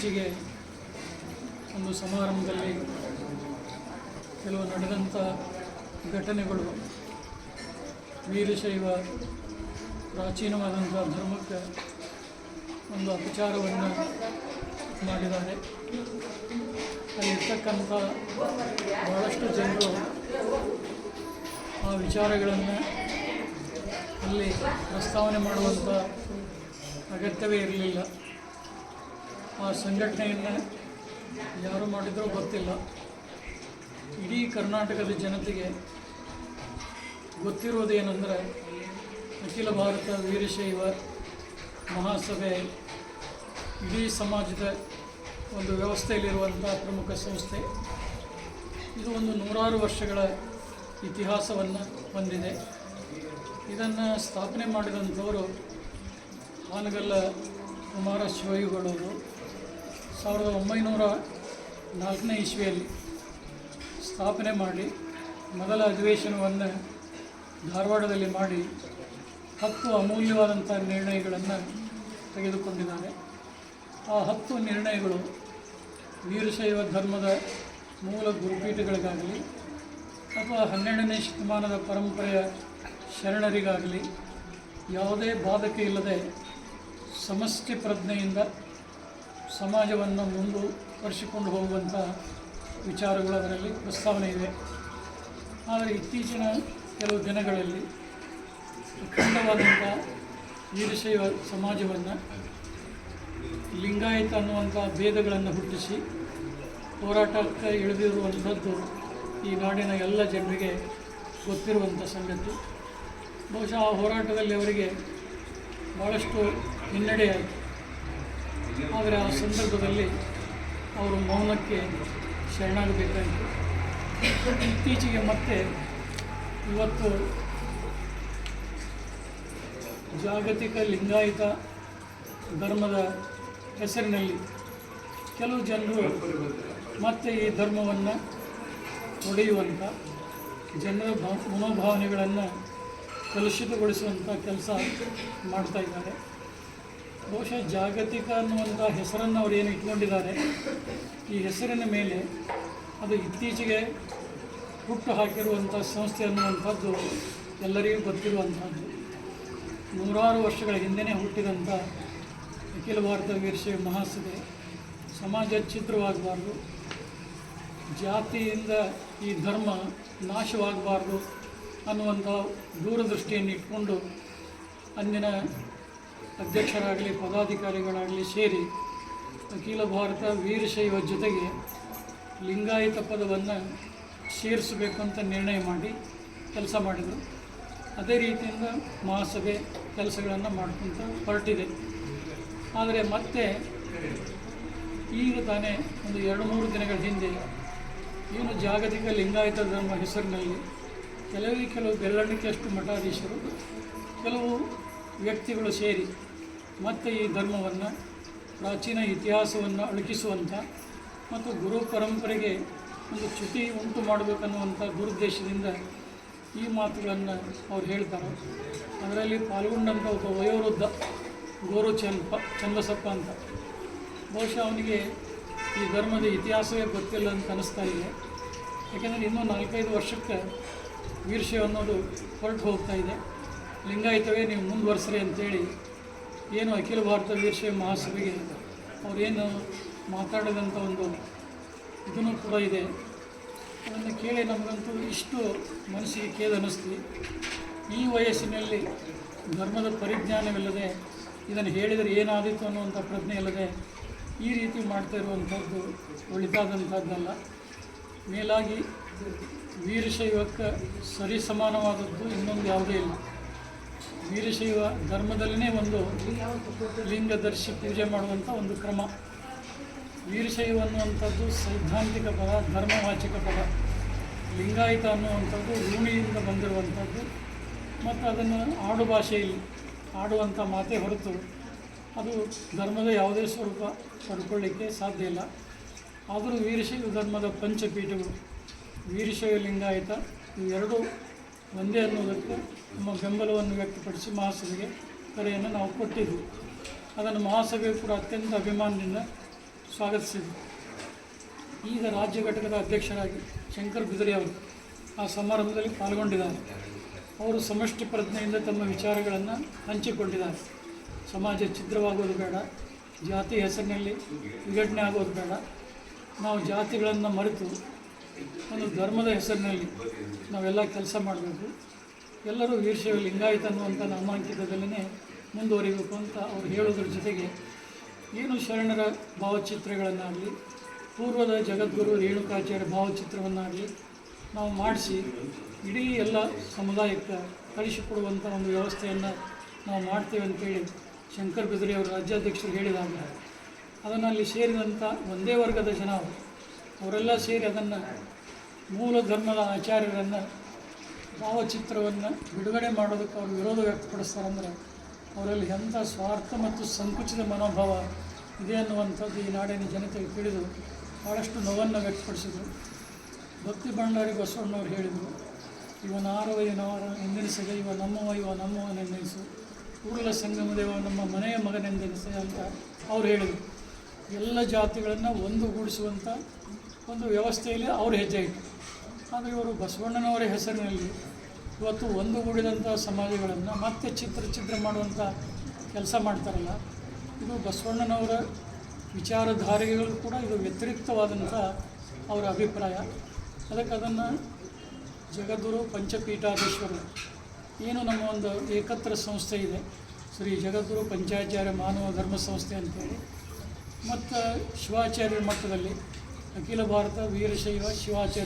ಇತ್ತೀಚೆಗೆ ಒಂದು ಸಮಾರಂಭದಲ್ಲಿ ಕೆಲವು ನಡೆದಂಥ ಘಟನೆಗಳು ವೀರಶೈವ ಪ್ರಾಚೀನವಾದಂಥ ಧರ್ಮಕ್ಕೆ ಒಂದು ಅಪಚಾರವನ್ನು ಮಾಡಿದ್ದಾರೆ. ಅಲ್ಲಿರ್ತಕ್ಕಂಥ ಭಾಳಷ್ಟು ಜನರು ಆ ವಿಚಾರಗಳನ್ನು ಅಲ್ಲಿ ಪ್ರಸ್ತಾವನೆ ಮಾಡುವಂಥ ಅಗತ್ಯವೇ ಇರಲಿಲ್ಲ. ಆ ಸಂಘಟನೆಯನ್ನು ಯಾರು ಮಾಡಿದರೂ ಗೊತ್ತಿಲ್ಲ. ಇಡೀ ಕರ್ನಾಟಕದ ಜನತೆಗೆ ಗೊತ್ತಿರೋದೇನೆಂದರೆ ಅಖಿಲ ಭಾರತ ವೀರಶೈವ ಮಹಾಸಭೆ ಇಡೀ ಸಮಾಜದ ಒಂದು ವ್ಯವಸ್ಥೆಯಲ್ಲಿರುವಂಥ ಪ್ರಮುಖ ಸಂಸ್ಥೆ. ಇದು ಒಂದು ನೂರಾರು ವರ್ಷಗಳ ಇತಿಹಾಸವನ್ನು ಹೊಂದಿದೆ. ಇದನ್ನು ಸ್ಥಾಪನೆ ಮಾಡಿದಂಥವರು ಹಾನಗಲ್ಲ ಕುಮಾರ ಶಿವಯುಗಳವರು ಸಾವಿರದ ಒಂಬೈನೂರ ನಾಲ್ಕನೇ ಇಸ್ವಿಯಲ್ಲಿ ಸ್ಥಾಪನೆ ಮಾಡಿ ಮೊದಲ ಅಧಿವೇಶನವನ್ನು ಧಾರವಾಡದಲ್ಲಿ ಮಾಡಿ ಹತ್ತು ಅಮೂಲ್ಯವಾದಂಥ ನಿರ್ಣಯಗಳನ್ನು ತೆಗೆದುಕೊಂಡಿದ್ದಾರೆ. ಆ ಹತ್ತು ನಿರ್ಣಯಗಳು ವೀರಶೈವ ಧರ್ಮದ ಮೂಲ ಗುರುಪೀಠಗಳಿಗಾಗಲಿ ಅಥವಾ ಹನ್ನೆರಡನೇ ಶತಮಾನದ ಪರಂಪರೆಯ ಶರಣರಿಗಾಗಲಿ ಯಾವುದೇ ಬಾಧಕ ಇಲ್ಲದೆ ಸಮಷ್ಟಿ ಪ್ರಜ್ಞೆಯಿಂದ ಸಮಾಜವನ್ನು ಮುಂದುವರಿಸಿಕೊಂಡು ಹೋಗುವಂಥ ವಿಚಾರಗಳು ಅದರಲ್ಲಿ ಪ್ರಸ್ತಾವನೆ ಇದೆ. ಆದರೆ ಇತ್ತೀಚಿನ ಕೆಲವು ದಿನಗಳಲ್ಲಿ ಅಖಂಡವಾದಂಥ ವೀರಶೈವ ಸಮಾಜವನ್ನು ಲಿಂಗಾಯತ ಅನ್ನುವಂಥ ಭೇದಗಳನ್ನು ಹುಟ್ಟಿಸಿ ಹೋರಾಟಕ್ಕೆ ಇಳಿದಿರುವಂಥದ್ದು ಈ ನಾಡಿನ ಎಲ್ಲ ಜನರಿಗೆ ಗೊತ್ತಿರುವಂಥ ಸಂಗತಿ. ಬಹುಶಃ ಆ ಹೋರಾಟದಲ್ಲಿ ಅವರಿಗೆ ಭಾಳಷ್ಟು ಹಿನ್ನಡೆಯಾಯಿತು. ಆದರೆ ಆ ಸಂದರ್ಭದಲ್ಲಿ ಅವರು ಮೌನಕ್ಕೆ ಶರಣಾಗಬೇಕಾಯಿತು. ಇತ್ತೀಚೆಗೆ ಮತ್ತೆ ಇವತ್ತು ಜಾಗತಿಕ ಲಿಂಗಾಯತ ಧರ್ಮದ ಹೆಸರಿನಲ್ಲಿ ಕೆಲವು ಜನರು ಮತ್ತೆ ಈ ಧರ್ಮವನ್ನು ಒಡೆಯುವಂಥ ಜನರ ಭಾ ಮನೋಭಾವನೆಗಳನ್ನು ಕಲುಷಿತಗೊಳಿಸುವಂಥ ಕೆಲಸ ಮಾಡ್ತಾ ಇದ್ದಾರೆ. ಬಹುಶಃ ಜಾಗತಿಕ ಅನ್ನುವಂಥ ಹೆಸರನ್ನು ಅವರು ಏನು ಇಟ್ಕೊಂಡಿದ್ದಾರೆ, ಈ ಹೆಸರಿನ ಮೇಲೆ ಅದು ಇತ್ತೀಚೆಗೆ ಹುಟ್ಟು ಹಾಕಿರುವಂಥ ಸಂಸ್ಥೆ ಅನ್ನುವಂಥದ್ದು ಎಲ್ಲರಿಗೂ ಗೊತ್ತಿರುವಂಥದ್ದು. ನೂರಾರು ವರ್ಷಗಳ ಹಿಂದೆಯೇ ಹುಟ್ಟಿದಂಥ ಅಖಿಲ ಭಾರತ ವೀರಶೈವ ಮಹಾಸಭೆ ಸಮಾಜ ಛಿದ್ರವಾಗಬಾರ್ದು, ಜಾತಿಯಿಂದ ಈ ಧರ್ಮ ನಾಶವಾಗಬಾರ್ದು ಅನ್ನುವಂಥ ದೂರದೃಷ್ಟಿಯನ್ನು ಇಟ್ಕೊಂಡು ಅಂದಿನ ಅಧ್ಯಕ್ಷರಾಗಲಿ, ಪದಾಧಿಕಾರಿಗಳಾಗಲಿ ಸೇರಿ ಅಖಿಲ ಭಾರತ ವೀರಶೈವ ಜೊತೆಗೆ ಲಿಂಗಾಯತ ಪದವನ್ನು ಸೇರಿಸಬೇಕು ಅಂತ ನಿರ್ಣಯ ಮಾಡಿ ಕೆಲಸ ಮಾಡಿದರು. ಅದೇ ರೀತಿಯಿಂದ ಮಹಾಸಭೆ ಕೆಲಸಗಳನ್ನು ಮಾಡ್ಕೊತ ಹೊರಟಿದೆ. ಆದರೆ ಮತ್ತೆ ಈಗ ತಾನೇ ಒಂದು ಎರಡು ಮೂರು ದಿನಗಳ ಹಿಂದೆ ಏನು ಜಾಗತಿಕ ಲಿಂಗಾಯತ ಧರ್ಮ ಹೆಸರಿನಲ್ಲಿ ಕೆಲವೇ ಕೆಲವು ಬೆರಳಿಕೆಯಷ್ಟು ಮಠಾಧೀಶರು, ಕೆಲವು ವ್ಯಕ್ತಿಗಳು ಸೇರಿ ಮತ್ತೆ ಈ ಧರ್ಮವನ್ನು, ಪ್ರಾಚೀನ ಇತಿಹಾಸವನ್ನು ಅಳುಕಿಸುವಂಥ ಮತ್ತು ಗುರು ಪರಂಪರೆಗೆ ಒಂದು ಚ್ಯುತಿ ಉಂಟು ಮಾಡಬೇಕನ್ನುವಂಥ ದುರುದ್ದೇಶದಿಂದ ಈ ಮಾತುಗಳನ್ನು ಅವ್ರು ಹೇಳ್ತಾರೆ. ಅದರಲ್ಲಿ ಪಾಲ್ಗೊಂಡಂಥ ಒಬ್ಬ ವಯೋವೃದ್ಧ ಗೋರು ಚಂದಪ್ಪ ಚಂದಸಪ್ಪ ಅಂತ. ಬಹುಶಃ ಅವನಿಗೆ ಈ ಧರ್ಮದ ಇತಿಹಾಸವೇ ಗೊತ್ತಿಲ್ಲ ಅಂತ ಅನ್ನಿಸ್ತಾ ಇದೆ. ಯಾಕೆಂದರೆ ಇನ್ನೂ ನಾಲ್ಕೈದು ವರ್ಷಕ್ಕೆ ವೀರ್ಷೆ ಅನ್ನೋದು ಹೊರಟು ಹೋಗ್ತಾ ಇದೆ. ಲಿಂಗಾಯತವೇ ನೀವು ಮುಂದುವರ್ಸ್ರಿ ಅಂತೇಳಿ ಏನು ಅಖಿಲ ಭಾರತ ವೀರಶೈವ ಮಹಾಸಭೆಗೆ ಅವರೇನು ಮಾತಾಡಿದಂಥ ಒಂದು ಇದನ್ನು ಕೂಡ ಇದೆ. ಅದನ್ನು ಕೇಳಿ ನಮಗಂತೂ ಇಷ್ಟು ಮನಸ್ಸಿಗೆ ಖೇದ ಅನ್ನಿಸ್ತೀವಿ ಈ ವಯಸ್ಸಿನಲ್ಲಿ ಧರ್ಮದ ಪರಿಜ್ಞಾನವಿಲ್ಲದೆ ಇದನ್ನು ಹೇಳಿದರೆ ಏನಾದೀತು ಅನ್ನುವಂಥ ಪ್ರಜ್ಞೆ ಇಲ್ಲದೆ ಈ ರೀತಿ ಮಾಡ್ತಾ ಇರುವಂಥದ್ದು ಒಳಿತಾದಂಥದ್ದಲ್ಲ. ಮೇಲಾಗಿ ವೀರಶೈವಕ್ಕೆ ಸರಿ ಸಮಾನವಾದದ್ದು ಇನ್ನೊಂದು ಯಾವುದೇ ಇಲ್ಲ. ವೀರಶೈವ ಧರ್ಮದಲ್ಲೇ ಒಂದು ಲಿಂಗದರ್ಶಿ ಪೂಜೆ ಮಾಡುವಂಥ ಒಂದು ಕ್ರಮ. ವೀರಶೈವ ಅನ್ನುವಂಥದ್ದು ಸೈದ್ಧಾಂತಿಕ ಪದ, ಧರ್ಮವಾಚಿಕ ಪದ. ಲಿಂಗಾಯತ ಅನ್ನುವಂಥದ್ದು ರೂಣಿಯಿಂದ ಬಂದಿರುವಂಥದ್ದು. ಮತ್ತು ಅದನ್ನು ಆಡು ಭಾಷೆಯಲ್ಲಿ, ಆಡುವಂಥ ಮಾತೇ ಹೊರತು ಅದು ಧರ್ಮದ ಯಾವುದೇ ಸ್ವರೂಪ ಪಡ್ಕೊಳ್ಳಿಕ್ಕೆ ಸಾಧ್ಯ ಇಲ್ಲ. ಆದರೂ ವೀರಶೈವ ಧರ್ಮದ ಪಂಚಪೀಠಗಳು, ವೀರಶೈವ ಲಿಂಗಾಯತ, ಇವೆರಡೂ ಒಂದೇ ಅನ್ನೋದಕ್ಕೆ ನಮ್ಮ ಬೆಂಬಲವನ್ನು ವ್ಯಕ್ತಪಡಿಸಿ ಮಹಾಸಭೆಗೆ ಕರೆಯನ್ನು ನಾವು ಕೊಟ್ಟಿದ್ವಿ. ಅದನ್ನು ಮಹಾಸಭೆ ಕೂಡ ಅತ್ಯಂತ ಅಭಿಮಾನದಿಂದ ಸ್ವಾಗತಿಸಿದೆ ಈಗ ರಾಜ್ಯ ಘಟಕದ ಅಧ್ಯಕ್ಷರಾಗಿ ಶಂಕರ್ ಬಿದರಿ ಅವರು ಆ ಸಮಾರಂಭದಲ್ಲಿ ಪಾಲ್ಗೊಂಡಿದ್ದಾರೆ. ಅವರು ಸಮಷ್ಟಿ ಪ್ರಜ್ಞೆಯಿಂದ ತಮ್ಮ ವಿಚಾರಗಳನ್ನು ಹಂಚಿಕೊಂಡಿದ್ದಾರೆ. ಸಮಾಜ ಛಿದ್ರವಾಗೋದು ಬೇಡ, ಜಾತಿ ಹೆಸರಿನಲ್ಲಿ ವಿಘಟನೆ ಆಗೋದು ಬೇಡ. ನಾವು ಜಾತಿಗಳನ್ನು ಮರೆತು ಒಂದು ಧರ್ಮದ ಹೆಸರಿನಲ್ಲಿ ನಾವೆಲ್ಲ ಕೆಲಸ ಮಾಡಬೇಕು. ಎಲ್ಲರೂ ವೀರಶೈವ ಲಿಂಗಾಯತ ಅನ್ನುವಂಥ ನಾಮಾಂಕಿತದಲ್ಲೇ ಮುಂದುವರಿಬೇಕು ಅಂತ ಅವ್ರು ಹೇಳೋದ್ರ ಜೊತೆಗೆ ಏನು ಶರಣರ ಭಾವಚಿತ್ರಗಳನ್ನಾಗಲಿ, ಪೂರ್ವದ ಜಗದ್ಗುರು ರೇಣುಕಾಚಾರ್ಯ ಭಾವಚಿತ್ರವನ್ನಾಗಲಿ ನಾವು ಮಾಡಿಸಿ ಇಡೀ ಎಲ್ಲ ಸಮುದಾಯಕ್ಕೆ ಕಳಿಸಿಕೊಡುವಂಥ ಒಂದು ವ್ಯವಸ್ಥೆಯನ್ನು ನಾವು ಮಾಡ್ತೇವೆ ಅಂತೇಳಿ ಶಂಕರ್ ಬಿದ್ರಿ ಅವರು ರಾಜ್ಯಾಧ್ಯಕ್ಷರು ಹೇಳಿದಾಗ, ಅದನ್ನು ಅಲ್ಲಿ ಸೇರಿದಂಥ ಒಂದೇ ವರ್ಗದ ಜನ ಅವರೆಲ್ಲ ಸೇರಿ ಅದನ್ನು ಮೂಲ ಧರ್ಮದ ಆಚಾರ್ಯರನ್ನು, ಭಾವಚಿತ್ರವನ್ನು ಬಿಡುಗಡೆ ಮಾಡೋದಕ್ಕೆ ಅವರು ವಿರೋಧ ವ್ಯಕ್ತಪಡಿಸ್ತಾರಂದ್ರೆ ಅವರಲ್ಲಿ ಎಂಥ ಸ್ವಾರ್ಥ ಮತ್ತು ಸಂಕುಚಿತ ಮನೋಭಾವ ಇದೆ ಅನ್ನುವಂಥದ್ದು ಈ ನಾಡಿನ ಜನತೆಗೆ ತಿಳಿದು ಭಾಳಷ್ಟು ನೋವನ್ನು ವ್ಯಕ್ತಪಡಿಸಿದರು. ಭಕ್ತಿ ಭಂಡಾರಿ ಬಸವಣ್ಣವ್ರು ಹೇಳಿದರು, ಇವ ನಾರವ ಇವನವರ ಎಂದೆನಿಸದೆ, ಇವ ನಮ್ಮವ, ಇವ ನಮ್ಮವನೆಂದೆನಿಸು ಕೂಡಲ ಸಂಗಮದೇವ ನಮ್ಮ ಮನೆಯ ಮಗನೆಂದೆನಿಸ ಅಂತ ಅವ್ರು ಹೇಳಿದರು. ಎಲ್ಲ ಜಾತಿಗಳನ್ನು ಒಂದುಗೂಡಿಸುವಂಥ ಒಂದು ವ್ಯವಸ್ಥೆಯಲ್ಲಿ ಅವರು ಹೆಜ್ಜೆ ಇಟ್ಟರು ಆದರೆ ಇವರು ಬಸವಣ್ಣನವರ ಹೆಸರಿನಲ್ಲಿ ಇವತ್ತು ಒಂದುಗೂಡಿದಂಥ ಸಮಾಜಗಳನ್ನು ಮತ್ತೆ ಚಿತ್ರ ಚಿತ್ರ ಮಾಡುವಂಥ ಕೆಲಸ ಮಾಡ್ತಾರಲ್ಲ, ಇದು ಬಸವಣ್ಣನವರ ವಿಚಾರಧಾರೆಗಳು ಕೂಡ ಇದು ವ್ಯತಿರಿಕ್ತವಾದಂಥ ಅವರ ಅಭಿಪ್ರಾಯ. ಅದಕ್ಕೆ ಅದನ್ನು ಜಗದ್ಗುರು ಪಂಚಪೀಠಾಧೀಶ್ವರ, ಏನು ನಮ್ಮ ಒಂದು ಏಕತ್ರ ಸಂಸ್ಥೆ ಇದೆ, ಶ್ರೀ ಜಗದ್ಗುರು ಪಂಚಾಚಾರ್ಯ ಮಾನವ ಧರ್ಮ ಸಂಸ್ಥೆ ಅಂತೇಳಿ, ಮತ್ತು ಶಿವಾಚಾರ್ಯರ ಮಟ್ಟದಲ್ಲಿ ಅಖಿಲ ಭಾರತ ವೀರಶೈವ ಶಿವಾಚಾರ್ಯ